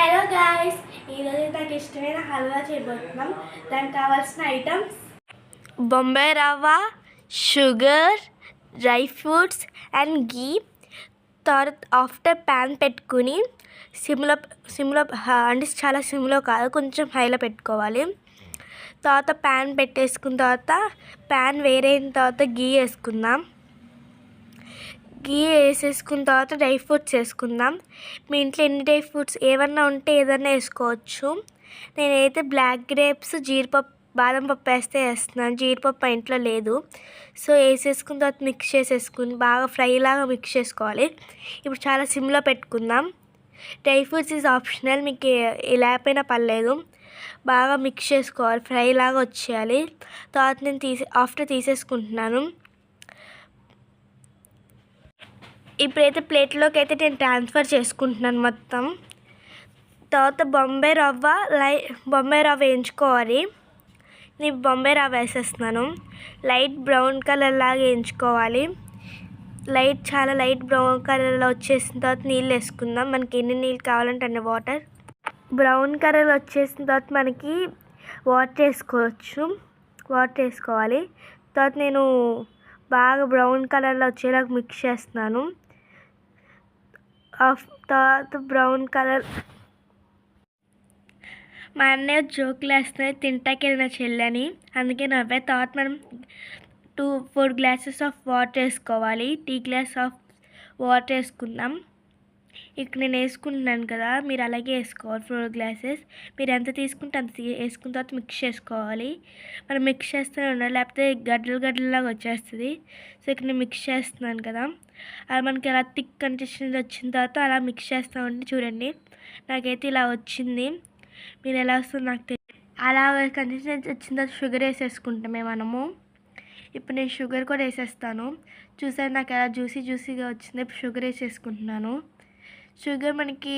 Hello guys ఈరోజు నాకు ఇష్టమైన హల్వా చేయబోతున్నాం దానికి కావాల్సిన ఐటమ్స్ బొంబాయి రవ్వ sugar dry fruits and ghee తర్వాత ఆఫ్టర్ ప్యాన్ పెట్టుకుని సిమ్లో సిమ్లో అంటే చాలా సిమ్లో కాదు కొంచెం హైలో పెట్టుకోవాలి. తర్వాత ప్యాన్ పెట్టేసుకున్న తర్వాత ప్యాన్ వేరైన తర్వాత గీ వేసుకుందాం. గీ వేసేసుకున్న తర్వాత డ్రై ఫ్రూట్స్ వేసుకుందాం. మీ ఇంట్లో ఎన్ని డ్రై ఫ్రూట్స్ ఏమన్నా ఉంటే ఏదన్నా వేసుకోవచ్చు. నేనైతే బ్లాక్ గ్రేప్స్ జీడిపప్పు బాదం పప్పు వేస్తే వేస్తున్నాను. జీడిపప్పు ఇంట్లో లేదు. సో వేసేసుకున్న తర్వాత మిక్స్ చేసేసుకుని బాగా ఫ్రై లాగా మిక్స్ చేసుకోవాలి. ఇప్పుడు చాలా సిమ్లో పెట్టుకుందాం. డ్రై ఫ్రూట్స్ ఈజ్ ఆప్షనల్ మీకు లేకపోయినా ఎలా అయిపోయినా పర్లేదు. బాగా మిక్స్ చేసుకోవాలి ఫ్రై లాగా వచ్చేయాలి. తర్వాత నేను తీసే ఆఫ్టర్ తీసేసుకుంటున్నాను. ఇప్పుడైతే ప్లేట్లోకి అయితే నేను ట్రాన్స్ఫర్ చేసుకుంటున్నాను మొత్తం. తర్వాత బొంబాయి రవ్వ లై బొంబాయి రవ్వ వేయించుకోవాలి. నేను బొంబాయి రవ్వ వేసేస్తున్నాను. లైట్ బ్రౌన్ కలర్ లాగా వేయించుకోవాలి. లైట్ చాలా లైట్ బ్రౌన్ కలర్లో వచ్చేసిన తర్వాత నీళ్ళు వేసుకుందాం. మనకి ఎన్ని నీళ్ళు కావాలంటే అన్ని వాటర్. బ్రౌన్ కలర్ వచ్చేసిన తర్వాత మనకి వాటర్ వేసుకోవచ్చు. వాటర్ వేసుకోవాలి. తర్వాత నేను బాగా బ్రౌన్ కలర్లో వచ్చేలాగా మిక్స్ చేస్తున్నాను. ఆఫ్ తర్వాత బ్రౌన్ కలర్. మా అన్నయ్య జోకులు వేస్తున్నాయి తింటాకెళ్ళిన చెల్లని. అందుకే నవ్వే తర్వాత మనం two four glasses of water వేసుకోవాలి. టీ గ్లాస్ ఆఫ్ వాటర్ వేసుకుందాం. ఇక్కడ నేను వేసుకుంటున్నాను కదా మీరు అలాగే వేసుకోవాలి ఫోర్ గ్లాసెస్ మీరు ఎంత తీసుకుంటే అంత తీ- వేసుకున్న తర్వాత మిక్స్ చేసుకోవాలి. మనం మిక్స్ చేస్తూనే ఉండాలి లేకపోతే గడ్డలు గడ్డలాగా వచ్చేస్తుంది. సో ఇక్కడ నేను మిక్స్ చేస్తున్నాను కదా. అది మనకి అలా థిక్ కన్సిస్టెన్సీ వచ్చిన తర్వాత అలా మిక్స్ చేస్తూ ఉంటే చూడండి నాకైతే ఇలా వచ్చింది. మీరు ఎలా వస్తుందో నాకు తెలియదు అలా కన్సిస్టెన్సీ వచ్చిన తర్వాత షుగర్ వేసేసుకుంటామే మనము. ఇప్పుడు నేను షుగర్ కూడా వేసేస్తాను. చూసారు నాకు ఎలా జ్యూసీ జ్యూసీగా వచ్చింది ఇప్పుడు షుగర్ వేసేసుకుంటున్నాను. షుగర్ మనకి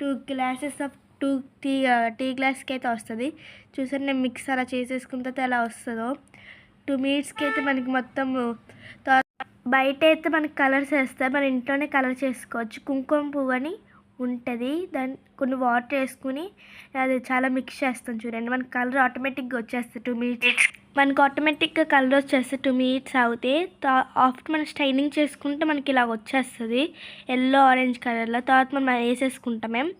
two glasses of two tea tea గ్లాస్కి అయితే వస్తుంది. చూసారు నేను మిక్స్ అలా చేసేసుకున్న తర్వాత ఎలా వస్తుందో. టూ మినిట్స్కి అయితే మనకి మొత్తం బయట అయితే మనకి కలర్స్ వేస్తాయి మన ఇంట్లోనే కలర్ చేసుకోవచ్చు. కుంకుమ పువ్వు అని ఉంటుంది. దాన్ని కొన్ని వాటర్ వేసుకుని అది చాలా మిక్స్ చేస్తాం చూడండి. మనకి కలర్ ఆటోమేటిక్గా వచ్చేస్తుంది టూ మినిట్స్ మనకు ఆటోమేటిక్గా కలర్ వచ్చేస్తే టూ మినిట్స్ అవుతే ఆఫ్టర్ మనం స్టైనింగ్ చేసుకుంటే మనకి ఇలా వచ్చేస్తుంది. ఎల్లో ఆరెంజ్ కలర్లో తర్వాత మనం వేసేసుకుంటాం మేము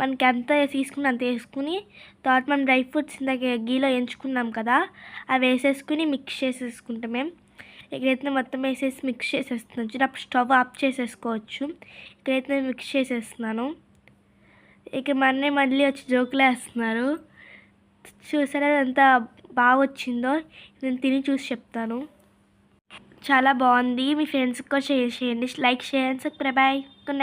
మనకి ఎంత తీసుకుని అంత వేసుకుని తర్వాత మనం డ్రై ఫ్రూట్స్ ఇందాక గీలో ఎంచుకున్నాం కదా అవి వేసేసుకుని మిక్స్ చేసేసుకుంటాం మేము ఇక్కడైతే మొత్తం వేసేసి మిక్స్ చేసేస్తున్నాను అప్పుడు స్టవ్ ఆఫ్ చేసేసుకోవచ్చు. ఇక్కడైతే నేను మిక్స్ చేసేస్తున్నాను. ఇక మన్నే మళ్ళీ వచ్చి జోకులు వేస్తున్నారు. చూసారా అంతా బాగా వచ్చిందో నేను తిని చూసి చెప్తాను. చాలా బాగుంది. మీ ఫ్రెండ్స్కి కూడా షేర్ చేయండి. Like share and subscribe. Good night.